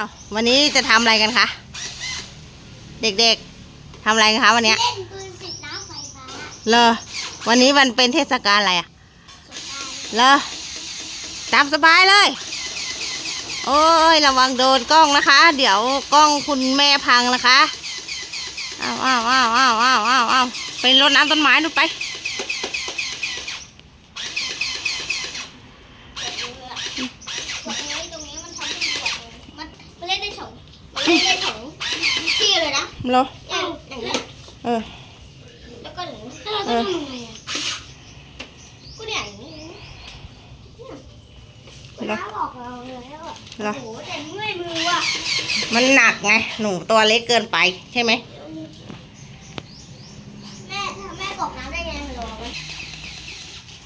อาวันนี้จะทำอะไรกันคะ เด็กๆทำอะไรกันคะวันเนี้ยเล่นปืนฉีดน้ำไฟฟ้าเลอวันนี้มันเป็นเทศกาลอะไรอะเลอตามสบายเลย โอ้ยระวังโดนกล้องนะคะ เดี๋ยวกล้องคุณแม่พังนะคะอ้าวอ้าวอ้าวอ้าวอ้าวอ้าวอ้าวไปรดน้ำต้นไม้ดูไป กดนี้ตรงนี้มันทำให้บวกเลยมันมันเล่นได้สองมันเล่นได้สองที่ เลยนะเหรออย่างอย่างนี้เออแล้วก็อย่างนี้แล้วเราจะทำยังไงอะก็เนี่ยอย่างนี้เนี่ยน้าบอกเราแล้วอะเหรอโอ้โหแต่เมื่อยมือว่ะมันหนักไงหนูตัวเล็กเกินไปใช่ไหมแม่ถ้าแม่บอกน้ำได้ไงมันรอไหม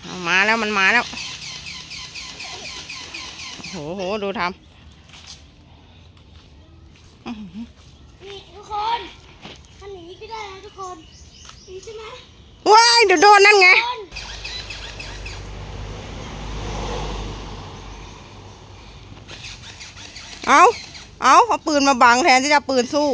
เอามาแล้วมันมาแล้วโอ้โหดูทำ ได้นะทุกคนนี่ใช่ไหมว้ายเดี๋ยวโดนนั่นไง คนเอาเอาเอาปืนมาบังแทนที่จะเอาปืนสู้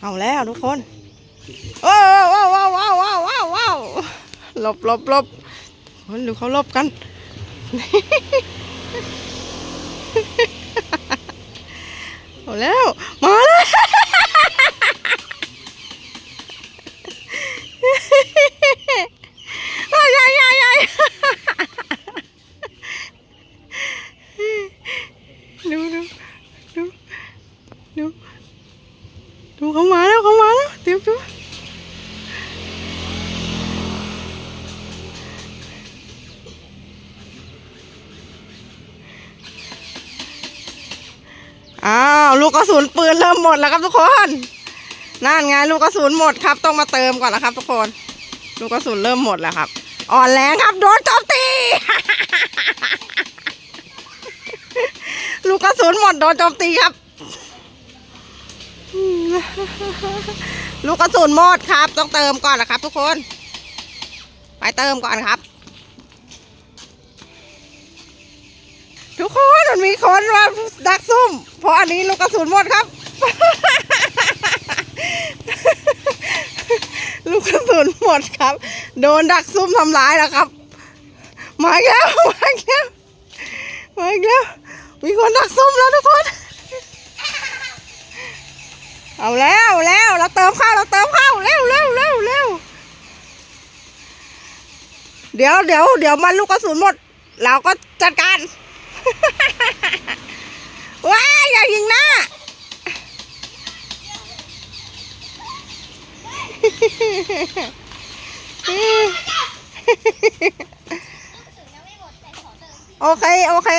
เอาแล้วทุกคนโอ้ว้าวว้าวว้าวว้าวว้าวว้าวหลบหลบหลบมันดูเขาหลบกัน เอาแล้ว ลูกกระสุนปืนเริ่มหมดแล้วครับทุกคนนั่นไงลูกกระสุนหมดครับ ต้องมาเติมก่อนนะครับ ทุกคน ลูกกระสุนเริ่มหมดแล้วครับ อ่อนแรงครับโดนโจมตี ลูกกระสุนหมดโดนโจมตีครับ ลูกกระสุนหมดครับ ต้องเติมก่อนนะครับ ทุกคน ไปเติมก่อนครับ มันมีคนมาดักซุ่ม เพราะอันนี้ลูกกระสุนหมดครับ ลูกกระสุนหมดครับ โดนดักซุ่มทำร้ายแล้วครับ มาแล้วมาแล้วมาแล้วมีคนดักซุ่มแล้วทุกคน เอาแล้วแล้วเราเติมข้าวเราเติมข้าวเร็วเร็วเร็วเร็วเดี๋ยวเดี๋ยวเดี๋ยวมันลูกกระสุนหมด เราก็จัดการ ว้ายอย่ายิงหน้าโอเค โอเค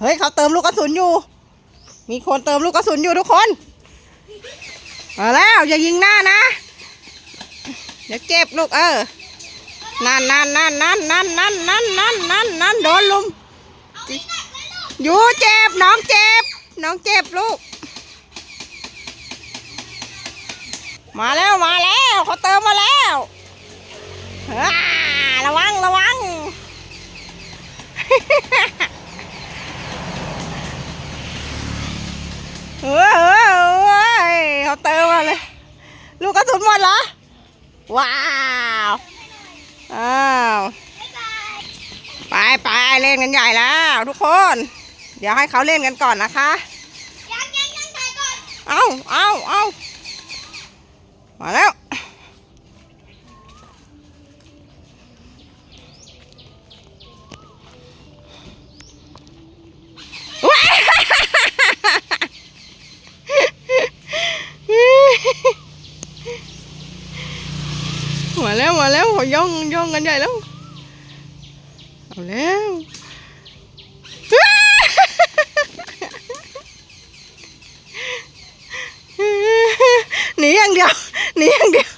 เฮ้ย เขาเติมลูกกระสุนอยู่ มีคนเติมลูกกระสุนอยู่ทุกคนมาแล้ว อย่ายิงหน้านะ เดี๋ยวเจ็บลูกเออ นั่นนั่นนั่นนั่นนั่นนั่นนั่นนั่นนั่นนั่นโดนลุมเอาไม่หนักเลยลูกอยู่เจ็บน้องเจ็บ น้องเจ็บลูก มาแล้วมาแล้วเขาเติมมาแล้วอ่าระวังระวังเฮ้ยเฮ้ยเฮ้ยเขาเติมมาเลย ลูกกระสุนหมดเหรอ ว้าว อ้าวไปไปเล่นกันใหญ่แล้วทุกคน เดี๋ยวให้เขาเล่นกันก่อนนะคะยังยังยังถ่ายก่อนเอาเอาเอามาแล้วว้าย มาแล้วมาแล้วเขาย่องย่องกันใหญ่แล้ว เอาแล้วหนีอย่างเดียวหนีอย่างเดียว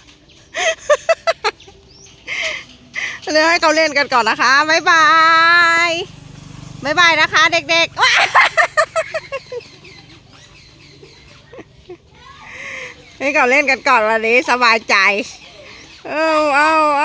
เลยให้เขาเล่นกันก่อนนะคะบ๊ายบายบ๊ายบายนะคะ เด็กๆให้เขาเล่นกันก่อนวันนี้สบายใจ เอาเ